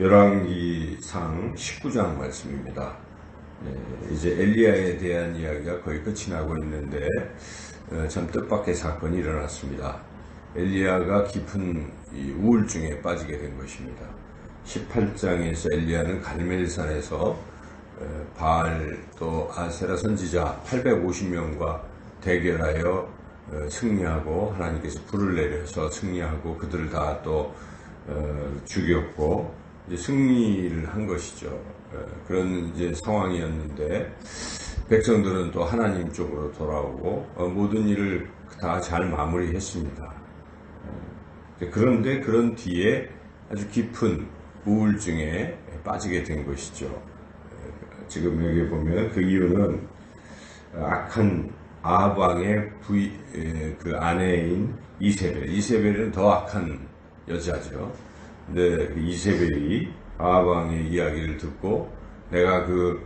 열왕기상 19장 말씀입니다. 예, 이제 엘리야에 대한 이야기가 거의 끝이 나고 있는데 어, 참 뜻밖의 사건이 일어났습니다. 엘리야가 깊은 우울증에 빠지게 된 것입니다. 18장에서 엘리야는 갈멜산에서 어, 바알 또 아세라 선지자 850명과 대결하여 어, 승리하고 하나님께서 불을 내려서 승리하고 그들을 다 또 죽였고 승리를 한 것이죠. 그런 이제 상황이었는데 백성들은 또 하나님 쪽으로 돌아오고 어, 모든 일을 다 잘 마무리했습니다. 그런데 그런 뒤에 아주 깊은 우울증에 빠지게 된 것이죠. 지금 여기 보면 그 이유는 악한 아방의 부이, 그 아내인 이세벨. 이세벨은 더 악한 여자죠. 근데 그 이세벨이 아방의 이야기를 듣고 내가 그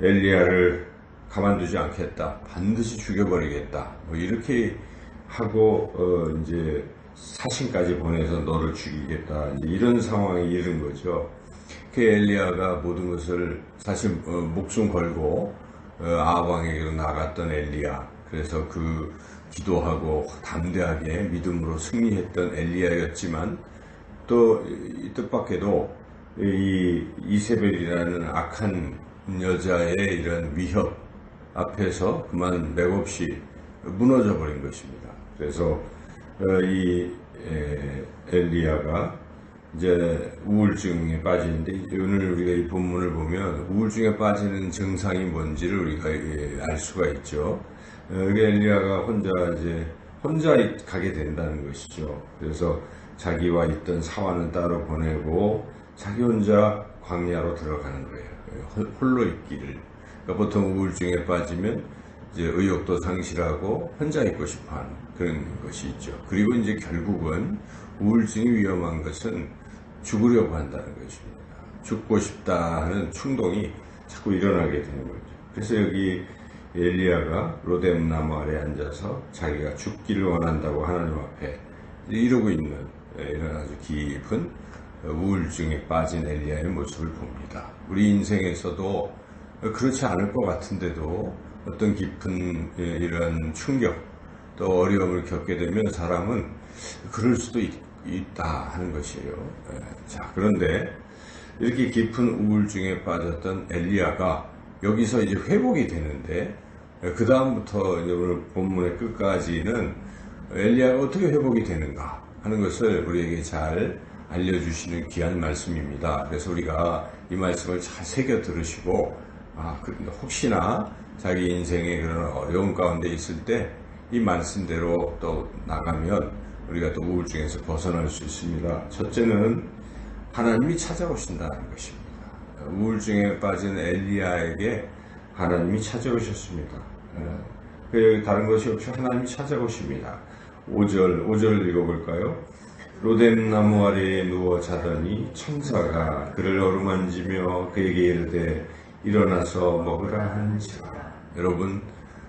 엘리야를 가만두지 않겠다. 반드시 죽여버리겠다. 뭐 이렇게 하고 어 이제 사신까지 보내서 너를 죽이겠다. 이런 상황에 이른 거죠. 그 엘리야가 모든 것을 사실 어 목숨 걸고 어 아방에게로 나갔던 엘리야. 그래서 그 기도하고 담대하게 믿음으로 승리했던 엘리야였지만 또 뜻밖에도 이 이세벨이라는 악한 여자의 이런 위협 앞에서 그만 맥없이 무너져 버린 것입니다. 그래서 어, 이 엘리야가 이제 우울증에 빠지는데 오늘 우리가 이 본문을 보면 우울증에 빠지는 증상이 뭔지를 우리가 알 수가 있죠. 어, 엘리야가 혼자 이제 혼자 가게 된다는 것이죠. 그래서 자기와 있던 사환은 따로 보내고 자기 혼자 광야로 들어가는 거예요. 홀로 있기를. 그러니까 보통 우울증에 빠지면 이제 의욕도 상실하고 혼자 있고 싶어 하는 그런 것이 있죠. 그리고 이제 결국은 우울증이 위험한 것은 죽으려고 한다는 것입니다. 죽고 싶다 하는 충동이 자꾸 일어나게 되는 거죠. 그래서 여기 엘리야가 로뎀 나무 아래 앉아서 자기가 죽기를 원한다고 하나님 앞에 이러고 있는 이런 아주 깊은 우울증에 빠진 엘리야의 모습을 봅니다. 우리 인생에서도 그렇지 않을 것 같은데도 어떤 깊은 이런 충격 또 어려움을 겪게 되면 사람은 그럴 수도 있, 다 하는 것이에요. 자 그런데 이렇게 깊은 우울증에 빠졌던 엘리야가 여기서 이제 회복이 되는데 그 다음부터 오늘 본문의 끝까지는 엘리야가 어떻게 회복이 되는가 하는 것을 우리에게 잘 알려주시는 귀한 말씀입니다. 그래서 우리가 이 말씀을 잘 새겨 들으시고 아, 그, 혹시나 자기 인생에 그런 어려운 가운데 있을 때 이 말씀대로 또 나가면 우리가 또 우울증에서 벗어날 수 있습니다. 첫째는 하나님이 찾아오신다는 것입니다. 우울증에 빠진 엘리야에게 하나님이 찾아오셨습니다. 예. 그 다른 것이 없이 하나님이 찾아오십니다. 5절, 5절 읽어볼까요? 로뎀나무 아래에 누워 자더니 천사가 그를 어루만지며 그에게 이르되 일어나서 먹으라 한지라. 여러분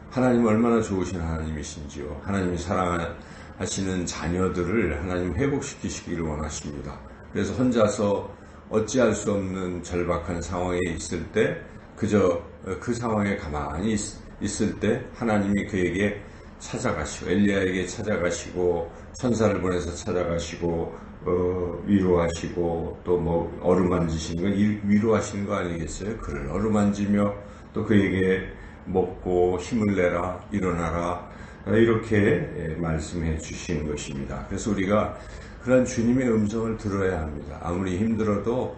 하나님 얼마나 좋으신 하나님이신지요. 하나님이 사랑하시는 자녀들을 하나님 회복시키시기를 원하십니다. 그래서 혼자서 어찌할 수 없는 절박한 상황에 있을 때 그저 그 상황에 가만히 있을 때 하나님이 그에게 찾아가시고 엘리야에게 찾아가시고 천사를 보내서 찾아가시고 어, 위로하시고 또 뭐 어루만지시는 건 위로하시는 거 아니겠어요? 그를 어루만지며 또 그에게 먹고 힘을 내라 일어나라 이렇게 예, 말씀해 주시는 것입니다. 그래서 우리가 그런 주님의 음성을 들어야 합니다. 아무리 힘들어도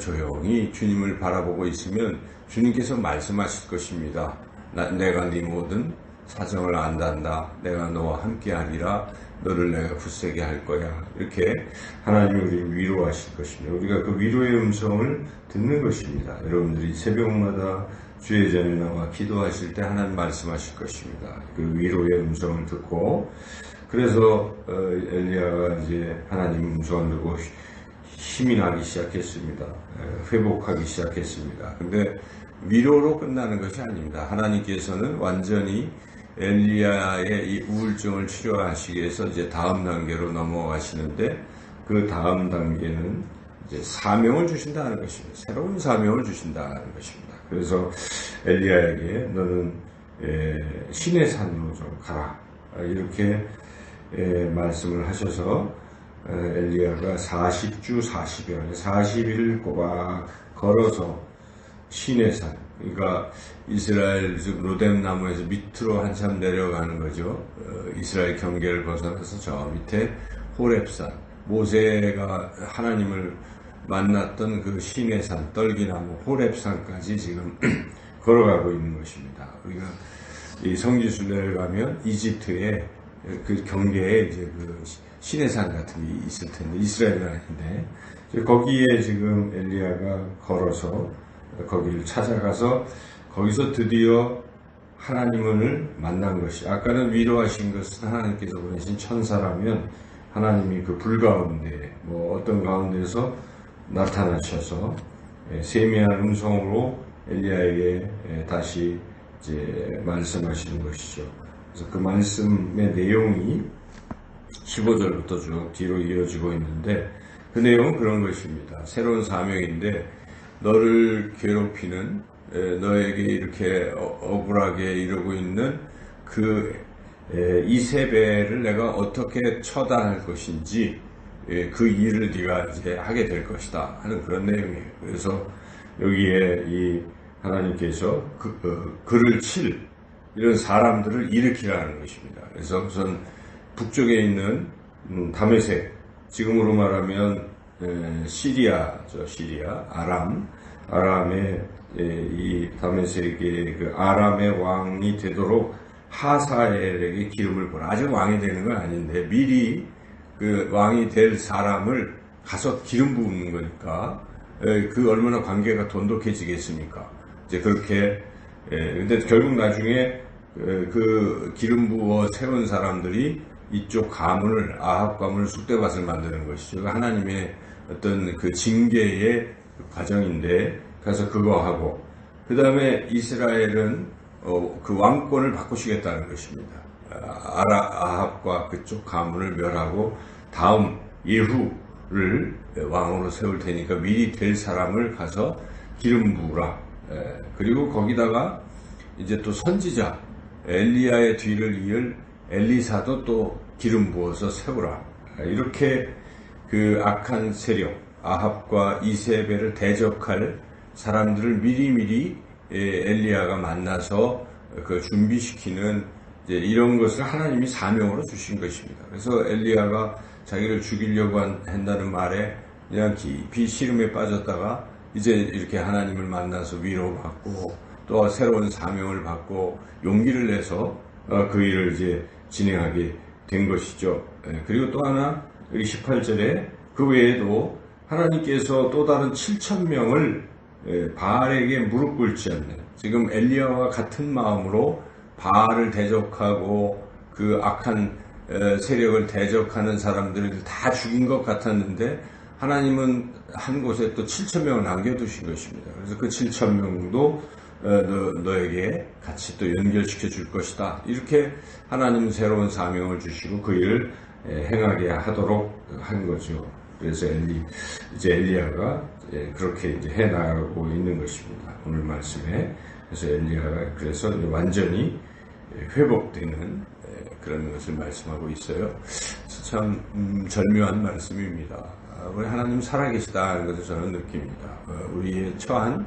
조용히 주님을 바라보고 있으면 주님께서 말씀하실 것입니다. 나, 내가 네 모든 사정을 안단다. 내가 너와 함께하리라. 너를 내가 굳세게 할 거야. 이렇게 하나님이 우리 위로하실 것입니다. 우리가 그 위로의 음성을 듣는 것입니다. 여러분들이 새벽마다 주의 전에 나와 기도하실 때 하나님 말씀하실 것입니다. 그 위로의 음성을 듣고 그래서 어, 엘리야가 이제 하나님 음성을 듣고 힘이 나기 시작했습니다. 회복하기 시작했습니다. 근데 위로로 끝나는 것이 아닙니다. 하나님께서는 완전히 엘리야의 이 우울증을 치료하시기 위해서 이제 다음 단계로 넘어가시는데 그 다음 단계는 이제 사명을 주신다는 것입니다. 새로운 사명을 주신다는 것입니다. 그래서 엘리야에게 너는 에, 신의 산으로 좀 가라 이렇게 에, 말씀을 하셔서 에, 엘리야가 40주 40일 40일을 꼬박 걸어서 신의 산 그러니까 이스라엘 즉 로뎀 나무에서 밑으로 한참 내려가는 거죠. 어, 이스라엘 경계를 벗어나서 저 밑에 호렙산 모세가 하나님을 만났던 그 신의 산 떨기나무 호렙산까지 지금 걸어가고 있는 것입니다. 우리가 이 성지순례를 가면 이집트의 그 경계에 이제 그 신의 산 같은 게 있을 텐데 이스라엘은 아닌데 거기에 지금 엘리야가 걸어서 거기를 찾아가서 거기서 드디어 하나님을 만난 것이 아까는 위로하신 것은 하나님께서 보내신 천사라면 하나님이 그 불 가운데 뭐 어떤 가운데서 나타나셔서 예, 세미한 음성으로 엘리야에게 예, 다시 이제 말씀하시는 것이죠. 그래서 그 말씀의 내용이 15절부터 쭉 뒤로 이어지고 있는데 그 내용은 그런 것입니다. 새로운 사명인데 너를 괴롭히는 에, 너에게 이렇게 어- 억울하게 이러고 있는 그 에, 이세벨을 내가 어떻게 처단할 것인지 에, 그 일을 네가 이제 하게 될 것이다 하는 그런 내용이에요. 그래서 여기에 이 하나님께서 그, 어, 그를 칠 이런 사람들을 일으키라는 것입니다. 그래서 우선 북쪽에 있는 음, 다메섹 지금으로 말하면 에, 시리아 저 시리아 아람 아람의 에, 이 다메섹의 그 아람의 왕이 되도록 하사엘에게 기름을 부어 아직 왕이 되는 건 아닌데 미리 그 왕이 될 사람을 가서 기름 부는 거니까 에, 그 얼마나 관계가 돈독해지겠습니까? 이제 그렇게 예, 근데 결국 나중에 그, 그 기름 부어 세운 사람들이 이쪽 가문을 아합 가문을 쑥대밭을 만드는 것이죠. 하나님의 어떤 그 징계의 과정인데 그래서 그거 하고 그 다음에 이스라엘은 어, 그 왕권을 바꾸시겠다는 것입니다. 아, 아라 아합과 그쪽 가문을 멸하고 다음 예후를 왕으로 세울 테니까 미리 될 사람을 가서 기름 부으라. 에, 그리고 거기다가 이제 또 선지자 엘리야의 뒤를 이을 엘리사도 또 기름 부어서 세우라. 이렇게 그 악한 세력 아합과 이세벨을 대적할 사람들을 미리미리 예, 엘리야가 만나서 그 준비시키는 이런 것을 하나님이 사명으로 주신 것입니다. 그래서 엘리야가 자기를 죽이려고 한- 한다는 말에 그냥 깊이 시름에 빠졌다가 이제 이렇게 하나님을 만나서 위로받고 또 새로운 사명을 받고 용기를 내서 어, 그 일을 이제 진행하게 된 것이죠. 예, 그리고 또 하나 여기 18절에 그 외에도 하나님께서 또 다른 7천 명을 예, 바알에게 무릎 꿇지 않는 지금 엘리야와 같은 마음으로 바알을 대적하고 그 악한 에, 세력을 대적하는 사람들을 다 죽인 것 같았는데 하나님은 한 곳에 또 7천 명을 남겨두신 것입니다. 그래서 그 7천 명도 어, 너, 너에게 같이 또 연결시켜 줄 것이다. 이렇게 하나님은 새로운 사명을 주시고 그 일을 에, 행하게 하도록 한 거죠. 그래서 엘리 이제 엘리야가 이제 그렇게 이제 해 나가고 있는 것입니다. 오늘 말씀에 그래서 엘리야가 그래서 완전히 회복되는 에, 그런 것을 말씀하고 있어요. 참 음, 절묘한 말씀입니다. 아, 우리 하나님 살아계시다는 것을 저는 느낍니다. 어, 우리의 처한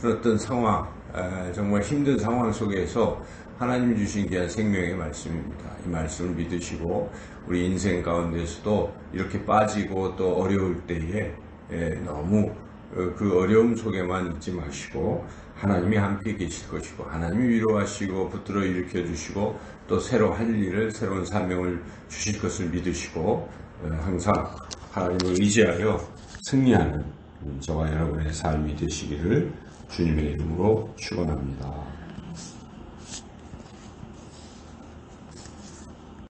그런 어떤 상황, 에, 정말 힘든 상황 속에서 하나님 주신 귀한 생명의 말씀입니다. 이 말씀을 믿으시고 우리 인생 가운데서도 이렇게 빠지고 또 어려울 때에 에, 너무 어, 그 어려움 속에만 있지 마시고 하나님이 함께 계실 것이고 하나님이 위로하시고 붙들어 일으켜 주시고 또 새로 할 일을 새로운 사명을 주실 것을 믿으시고 어, 항상 하나님을 의지하여 승리하는 음, 저와 여러분의 삶이 되시기를 주님의 이름으로 축원합니다.